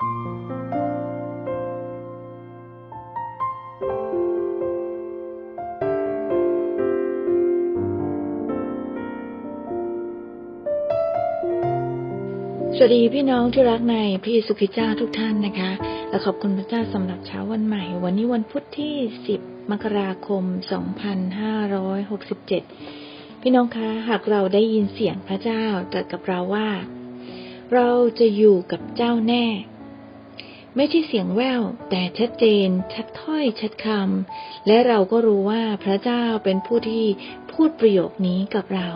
สวัสดีพี่น้องที่รักในพระเยซูคริสต์เจ้าทุกท่านนะคะ และขอบคุณพระเจ้าสำหรับเช้าวันใหม่ วันนี้วันพุธที่ 10 มกราคม 2567 พี่น้องคะ หากเราได้ยินเสียงพระเจ้าตรัสกับเราว่า เราจะอยู่กับเจ้าแน่ ไม่ใช่เสียงแววแต่ชัดเจน ชัดถ้อยชัดคำและเราก็รู้ว่าพระเจ้าเป็นผู้ที่พูดประโยคนี้กับเรา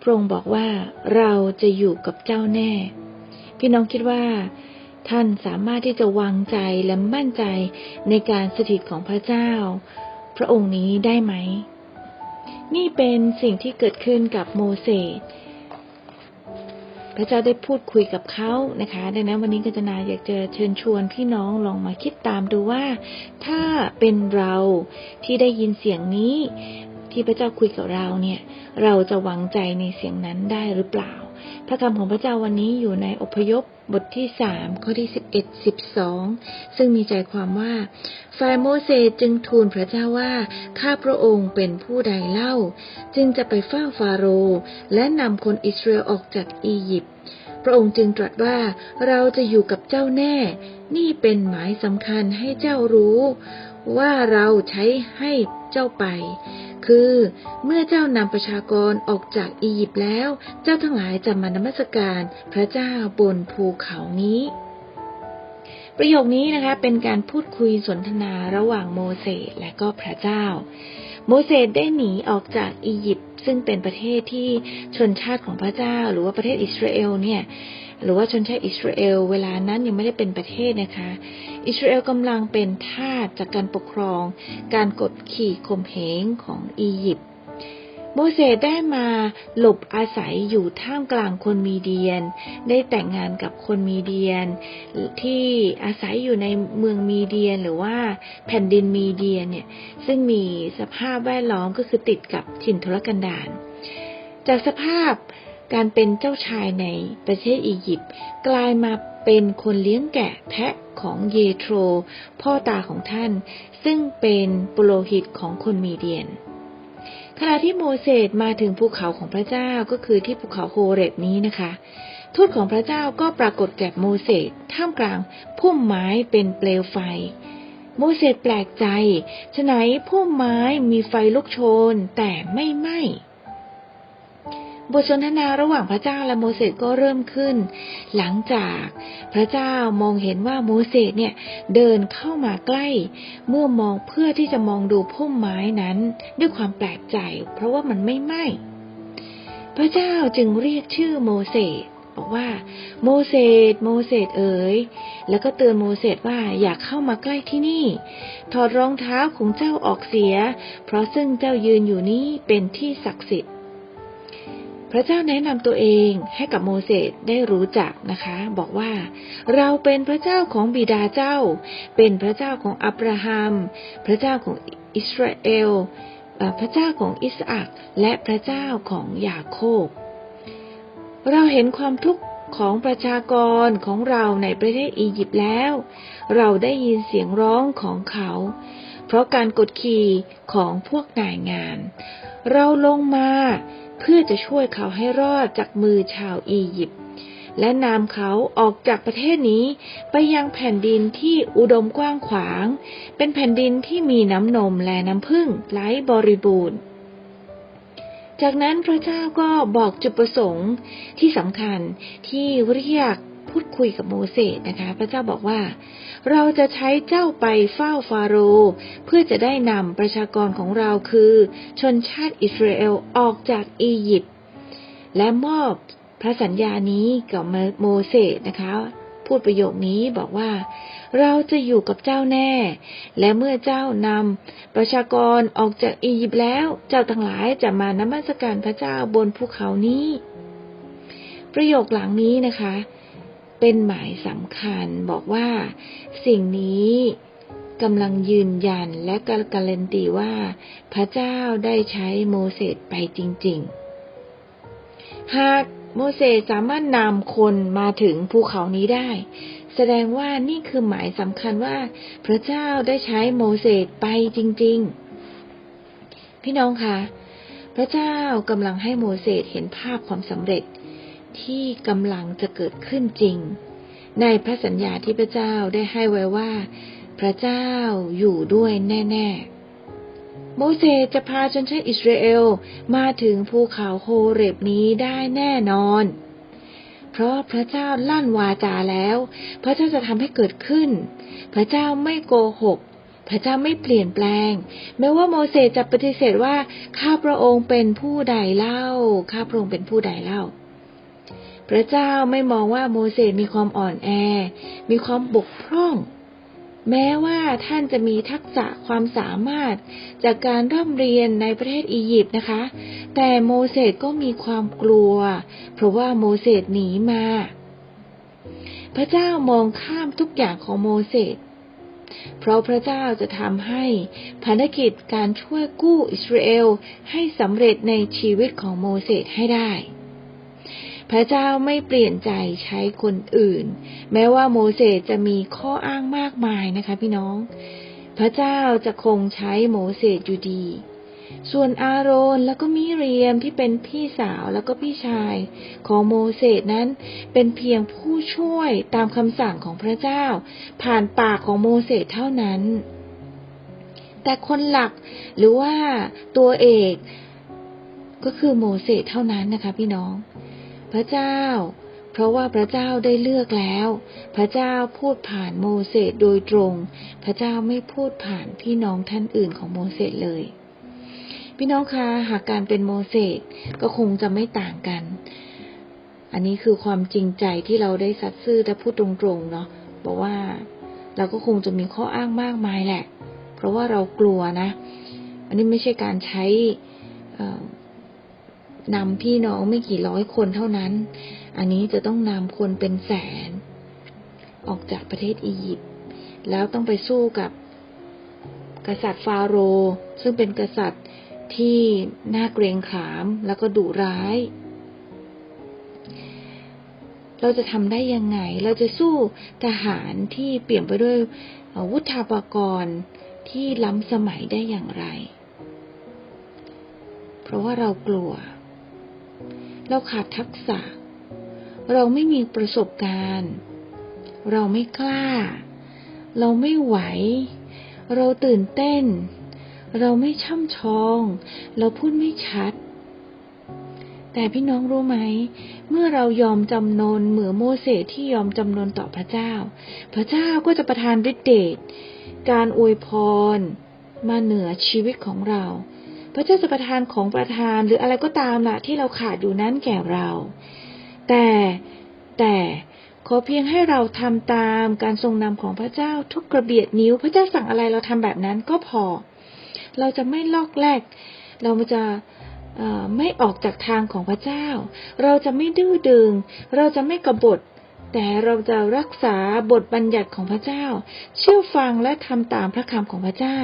พระองค์บอกว่าเราจะอยู่กับเจ้าแน่ พี่น้องคิดว่า ท่านสามารถที่จะวางใจและมั่นใจในการสถิตของพระเจ้า พระองค์นี้ได้ไหม นี่เป็นสิ่งที่เกิดขึ้นกับโมเสส พระเจ้าได้พูดคุยกับเขานะคะ ดังนั้นวันนี้กัญจนาอยากจะเชิญชวนพี่น้องลองมาคิดตามดูว่า ถ้าเป็นเราที่ได้ยินเสียงนี้ ที่พระเจ้าคุยกับเราเนี่ย เราจะวางใจในเสียงนั้นได้หรือเปล่า พระคำของพระเจ้าวันนี้อยู่ในอพยพบทที่สามข้อที่สิบเอ็ดสิบสองซึ่งมีใจความว่าฝ่ายโมเสสจึงทูลพระเจ้าว่า ข้าพระองค์เป็นผู้ใดเล่า จึงจะไปเฝ้าฟาโรห์และนำคนอิสราเอลออกจากอียิปต์พระองค์จึงตรัสว่าเราจะอยู่กับเจ้าแน่ นี่เป็นหมายสำคัญให้เจ้ารู้ ว่าเราใช้ให้เจ้าไป คือ เมื่อเจ้านำประชากรออกจากอียิปต์แล้ว เจ้าทั้งหลายจะมานมัสการพระเจ้าบนภูเขานี้ ประโยคนี้นะคะเป็นการพูดคุยสนทนาระหว่างโมเสสและก็พระเจ้า โมเสสได้หนีออกจากอียิปต์ซึ่งเป็นประเทศที่ชนชาติของพระเจ้า หรือว่าประเทศอิสราเอลเนี่ย หรือว่าชนชาติอิสราเอล เวลานั้นยังไม่ได้เป็นประเทศนะคะ อิสราเอลกำลังเป็นทาสจากการปกครอง การกดขี่ข่มเหงของอียิปต์โมเสสได้มาหลบอาศัยอยู่ท่ามกลางคนมีเดียน ได้แต่งงานกับคนมีเดียน ที่อาศัยอยู่ในเมืองมีเดียน หรือว่าแผ่นดินมีเดียนเนี่ยซึ่งมีสภาพแวดล้อมก็คือติดกับถิ่นทุรกันดารจากสภาพ การเป็นเจ้าชายในประเทศอียิปต์กลายมาเป็นคนเลี้ยงแกะแพะของเยโทร พ่อตาของท่าน ซึ่งเป็นปุโรหิตของคนมีเดียน ขณะที่โมเสสมาถึงภูเขาของพระเจ้าก็คือที่ภูเขาโฮเรบนี้นะคะทูตของพระเจ้าก็ปรากฏแก่โมเสสท่ามกลางพุ่มไม้เป็นเปลวไฟ โมเสสแปลกใจฉะไหนพุ่มไม้มีไฟลุกโชนแต่ไม่ไหม้ บทสนทนาระหว่างพระเจ้าและโมเสสก็เริ่มขึ้น หลังจากพระเจ้ามองเห็นว่าโมเสสเนี่ยเดินเข้ามาใกล้ เมื่อมองเพื่อที่จะมองดูพุ่มไม้นั้น ด้วยความแปลกใจ เพราะว่ามันไม่ไหม้พระเจ้าจึงเรียกชื่อโมเสสบอกว่า โมเสสโมเสสเอ๋ยแล้วก็เตือนโมเสสว่าอย่าเข้ามาใกล้ที่นี่ ถอดรองเท้าของเจ้าออกเสีย เพราะซึ่งเจ้ายืนอยู่นี้เป็นที่ศักดิ์สิทธิ์ พระเจ้าแนะนำตัวเองให้กับโมเสสได้รู้จักนะคะ บอกว่า เราเป็นพระเจ้าของบิดาเจ้า เป็นพระเจ้าของอับราฮัม พระเจ้าของอิสราเอลพระเจ้าของอิสอักและพระเจ้าของยาโคบ เราเห็นความทุกข์ของประชากรของเราในประเทศอียิปต์แล้ว เราได้ยินเสียงร้องของเขา เพราะการกดขี่ของพวกนายงาน เราลงมา เพื่อจะช่วยเขาให้รอดจากมือชาวอียิปต์และนำเขาออกจากประเทศนี้ไปยังแผ่นดินที่อุดมกว้างขวาง เป็นแผ่นดินที่มีน้ำนมและน้ำผึ้งไหลบริบูรณ์ จากนั้นพระเจ้าก็บอกจุดประสงค์ที่สำคัญที่เรียก พูดคุยกับโมเสสนะคะ พระเจ้าบอกว่า เราจะใช้เจ้าไปเฝ้าฟาโรห์เพื่อจะได้นำประชากรของเราคือ ชนชาติอิสราเอลออกจากอียิปต์และมอบพระสัญญานี้กับโมเสสนะคะ พูดประโยคนี้บอกว่า เราจะอยู่กับเจ้าแน่ และเมื่อเจ้านำประชากรออกจากอียิปต์แล้ว เจ้าทั้งหลายจะมานมัสการพระเจ้าบนภูเขานี้ ประโยคหลังนี้นะคะ เป็นหมายสำคัญบอกว่า สิ่งนี้กำลังยืนยันและการันตีว่า พระเจ้าได้ใช้โมเสสไปจริง ๆ หากโมเสสสามารถนำคนมาถึงภูเขานี้ได้ แสดงว่านี่คือหมายสำคัญว่า พระเจ้าได้ใช้โมเสสไปจริง ๆ พี่น้องคะพระเจ้ากำลังให้โมเสสเห็นภาพความสำเร็จ ที่กำลังจะเกิดขึ้นจริง ในพระสัญญาที่พระเจ้าได้ให้ไว้ว่า พระเจ้าอยู่ด้วยแน่ ๆ โมเสสจะพาชนชาติอิสราเอลมาถึงภูเขาโฮเรบนี้ได้แน่นอน เพราะพระเจ้าลั่นวาจาแล้ว พระเจ้าจะทำให้เกิดขึ้น พระเจ้าไม่โกหกพระเจ้าไม่เปลี่ยนแปลง แม้ว่าโมเสสจะปฏิเสธว่าข้าพระองค์เป็นผู้ใดเล่า ข้าพระองค์เป็นผู้ใดเล่า พระเจ้าไม่มองว่าโมเสสมีความอ่อนแอ มีความบกพร่อง แม้ว่าท่านจะมีทักษะความสามารถจากการร่ำเรียนในประเทศอียิปต์นะคะ แต่โมเสสก็มีความกลัว เพราะว่าโมเสสหนีมา พระเจ้ามองข้ามทุกอย่างของโมเสสเพราะพระเจ้าจะทำให้ภารกิจการช่วยกู้อิสราเอลให้สำเร็จในชีวิตของโมเสสให้ได้ พระเจ้าไม่เปลี่ยนใจใช้คนอื่น แม้ว่าโมเสสจะมีข้ออ้างมากมายนะคะ พี่น้อง พระเจ้าจะคงใช้โมเสสอยู่ดี ส่วนอาโรนแล้วก็มิเรียมที่เป็นพี่สาวแล้วก็พี่ชายของโมเสสนั้นเป็นเพียงผู้ช่วยตามคำสั่งของพระเจ้า ผ่านปากของโมเสสเท่านั้น แต่คนหลักหรือว่าตัวเอกก็คือโมเสสเท่านั้นนะคะ พี่น้อง พระเจ้า เพราะว่าพระเจ้าได้เลือกแล้ว พระเจ้าพูดผ่านโมเสสโดยตรง พระเจ้าไม่พูดผ่านพี่น้องท่านอื่นของโมเสสเลย พี่น้องคะหากการเป็นโมเสสก็คงจะไม่ต่างกัน อันนี้คือความจริงใจที่เราได้สัตย์ซื่อและพูดตรงๆเนาะบอกว่าเราก็คงจะมีข้ออ้างมากมายแหละ เพราะว่าเรากลัวนะ อันนี้ไม่ใช่การใช้ นำพี่น้องไม่กี่ร้อยคนเท่านั้น อันนี้จะต้องนำคนเป็นแสน ออกจากประเทศอียิปต์แล้วต้องไปสู้กับกษัตริย์ฟาโรห์ซึ่งเป็นกษัตริย์ที่น่าเกรงขามแล้วก็ดุร้าย เราจะทำได้ยังไง เราจะสู้ทหารที่เปลี่ยนไปด้วยวุธาปกรณ์ที่ล้ำสมัยได้อย่างไร เพราะว่าเรากลัว เราขาดทักษะ เราไม่มีประสบการณ์ เราไม่กล้า เราไม่ไหว เราตื่นเต้น เราไม่ช่ำชอง เราพูดไม่ชัด แต่พี่น้องรู้ไหม เมื่อเรายอมจำนนเหมือโมเสสที่ยอมจำนนต่อพระเจ้า พระเจ้าก็จะประทานฤทธิ์เดชการอวยพรมาเหนือชีวิตของเรา พระเจ้าจะประทานของประทานหรืออะไรก็ตามล่ะที่เราขาดอยู่นั้นแก่เรา แต่แต่ขอเพียงให้เราทำตามการทรงนำของพระเจ้าทุกกระเบียดนิ้ว พระเจ้าสั่งอะไรเราทำแบบนั้นก็พอ เราจะไม่ลอกแลกเราจะไม่ออกจากทางของพระเจ้า เราจะไม่ดื้อดึง เราจะไม่กบฏ แต่เราจะรักษาบทบัญญัติของพระเจ้า เชื่อฟังและทำตามพระคำของพระเจ้า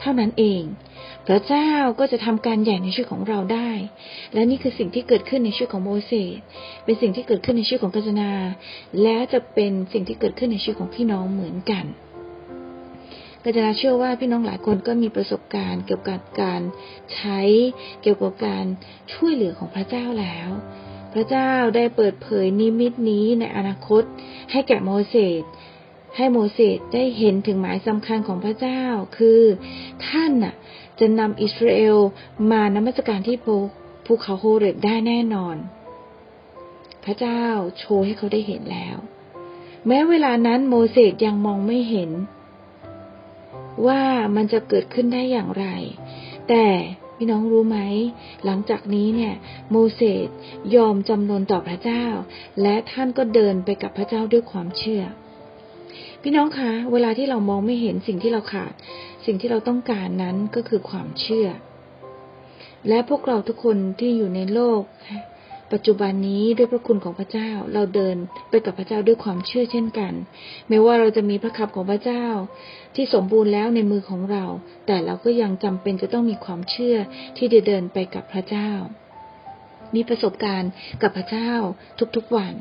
เท่านั้นเอง พระเจ้าก็จะทำการใหญ่ในชีวิตของเราได้ และนี่คือสิ่งที่เกิดขึ้นในชีวิตของโมเสสเป็นสิ่งที่เกิดขึ้นในชีวิตของกัจนา และจะเป็นสิ่งที่เกิดขึ้นในชีวิตของพี่น้องเหมือนกันกัจนาเชื่อว่าพี่น้องหลายคนก็มีประสบการณ์เกี่ยวกับการใช้เกี่ยวกับการช่วยเหลือของพระเจ้าแล้วพระเจ้าได้เปิดเผยนิมิตนี้ในอนาคตให้แก่โมเสส ให้โมเสสได้เห็นถึงหมายสำคัญของพระเจ้า คือท่านน่ะจะนำอิสราเอลมานมัสการที่ภูเขาโฮเรบได้แน่นอน พระเจ้าโชว์ให้เขาได้เห็นแล้ว แม้เวลานั้นโมเสสยังมองไม่เห็น ว่ามันจะเกิดขึ้นได้อย่างไร แต่พี่น้องรู้ไหม หลังจากนี้เนี่ย โมเสสยอมจำนนต่อพระเจ้า และท่านก็เดินไปกับพระเจ้าด้วยความเชื่อ พี่น้องคะ เวลาที่เรามองไม่เห็นสิ่งที่เราขาด สิ่งที่เราต้องการนั้นก็คือความเชื่อ และพวกเราทุกคนที่อยู่ในโลก ปัจจุบันนี้ด้วยพระคุณของพระเจ้า เราเดินไปกับพระเจ้าด้วยความเชื่อเช่นกันไม่ว่าเราจะมีพระคับของพระเจ้า ที่สมบูรณ์แล้วในมือของเรา แต่เราก็ยังจำเป็นจะต้องมีความเชื่อที่จะเดินไปกับพระเจ้า มีประสบการณ์กับพระเจ้าทุกๆวัน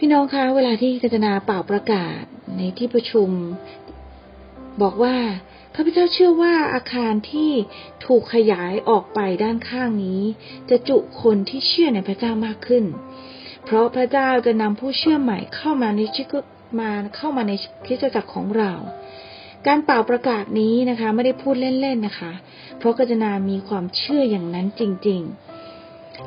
พี่น้องคะเวลาที่กัญจนาเป่าประกาศในที่ประชุม บอกว่าข้าพเจ้าเชื่อว่าอาคารที่ถูกขยายออกไปด้านข้างนี้ จะจุคนที่เชื่อในพระเจ้ามากขึ้น เพราะพระเจ้าจะนำผู้เชื่อใหม่เข้ามาในชีวิตมาเข้ามาในคริสตจักรของเรา การเป่าประกาศนี้นะคะ ไม่ได้พูดเล่นๆนะคะ เพราะกัจนามีความเชื่ออย่างนั้นจริง ๆ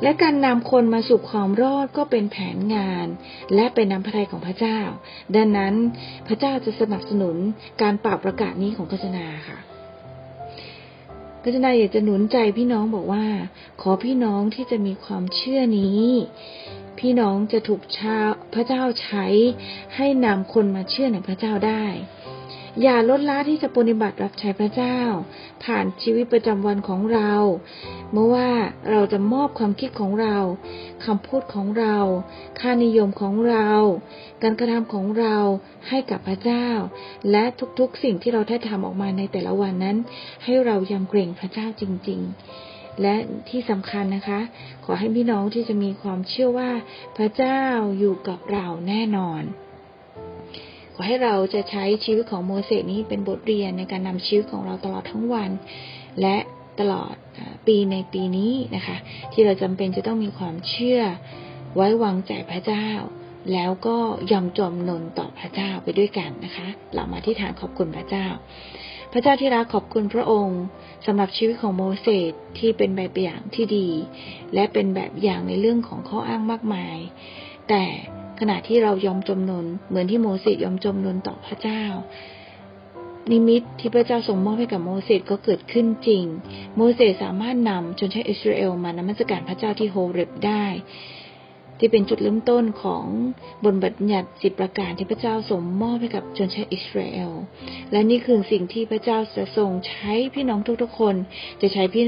และการนำคนมาสู่ความรอดก็เป็นแผนงาน และเป็นน้ำพระทัยของพระเจ้า ดังนั้นพระเจ้าจะสนับสนุนการป่าประกาศนี้ของกัจนาค่ะกัจนาอยากจะหนุนใจพี่น้องบอกว่า ขอพี่น้องที่จะมีความเชื่อนี้ พี่น้องจะถูกชาพระเจ้าใช้ให้นำคนมาเชื่อในพระเจ้าได้ อย่าลดละที่จะปฏิบัติรับใช้พระเจ้า ผ่านชีวิตประจำวันของเราเมื่อว่าเราจะมอบความคิดของเราคำพูดของเรา ค่านิยมของเรา การกระทำของเราให้กับพระเจ้า และทุกๆสิ่งที่เราได้ทำออกมาในแต่ละวันนั้น ให้เรายำเกรงพระเจ้าจริง ๆและที่สำคัญนะคะ ขอให้พี่น้องที่จะมีความเชื่อว่าพระเจ้าอยู่กับเราแน่นอน ให้เราจะใช้ชีวิตของโมเสสนี้เป็นบทเรียนในการนำชีวิตของเราตลอดทั้งวัน และตลอดปีในปีนี้นะคะ ที่เราจำเป็นจะต้องมีความเชื่อไว้วางใจพระเจ้า แล้วก็ยอมจอมนนต่อพระเจ้าไปด้วยกันนะคะ เรามาที่ฐานขอบคุณพระเจ้า พระเจ้าที่รักขอบคุณพระองค์สำหรับชีวิตของโมเสสที่เป็นแบบอย่างที่ดี และเป็นแบบอย่างในเรื่องของข้ออ้างมากมาย แต่ ขณะที่เรายอมจำนน เหมือนที่โมเสสยอมจำนนต่อพระเจ้า นิมิตที่พระเจ้าทรงมอบให้กับโมเสสก็เกิดขึ้นจริง โมเสสสามารถนำชนชาติอิสราเอลมานมัสการพระเจ้าที่โฮเรบได้ ที่เป็นจุดเริ่มต้นของบนบัญญัติสิบประการที่พระเจ้าทรงมอบให้กับชนชาติอิสราเอล และนี่คือสิ่งที่พระเจ้าจะทรงใช้พี่น้องทุกๆคน จะใช้พี่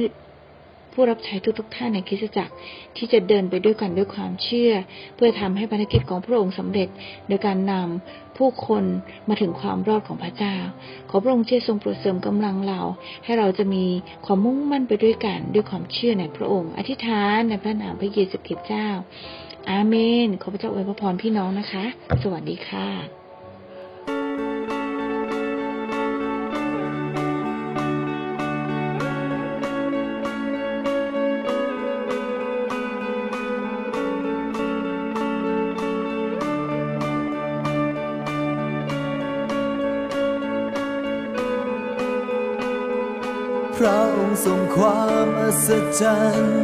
ผู้รับใช้ทุกๆท่านในคริสตจักรที่จะเดินไปด้วยกันด้วยความเชื่อ เพื่อทำให้ภารกิจของพระองค์สำเร็จ โดยการนำผู้คนมาถึงความรอดของพระเจ้า ขอพระองค์เชื่อทรงโปรดเสริมกำลังเรา ให้เราจะมีความมุ่งมั่นไปด้วยกันด้วยความเชื่อในพระองค์ อธิษฐานในพระนามพระเยซูคริสต์เจ้า อาเมน ขอพระเจ้าอวยพรพี่น้องนะคะ สวัสดีค่ะ พระองค์ทรงความอัศจรรย์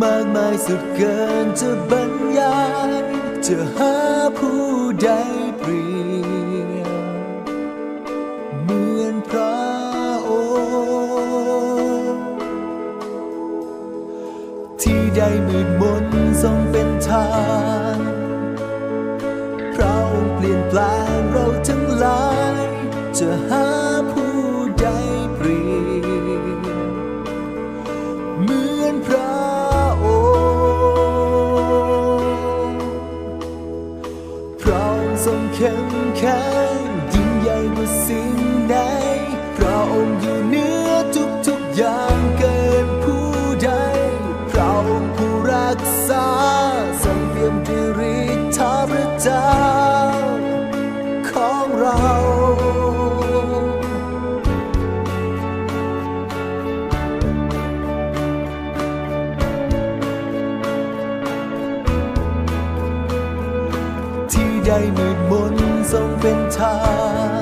มากมายสุดเกินจะบรรยายจะหาผู้ใดเปรียบเหมือนพระองค์ที่ได้มืดมนทรงเป็นทางพระองค์เปลี่ยนแปลง ข้มแข็งยิ่งใหญ่กว่าสิ่งใดพระองค์อยู่เหนือทุกๆอย่างเกินผู้ใดพระองค์ผู้รักษาทรงเตรียมด้วยฤทธาพระเจ้าของเราที่ได้มืดมน ทรงเป็นทาง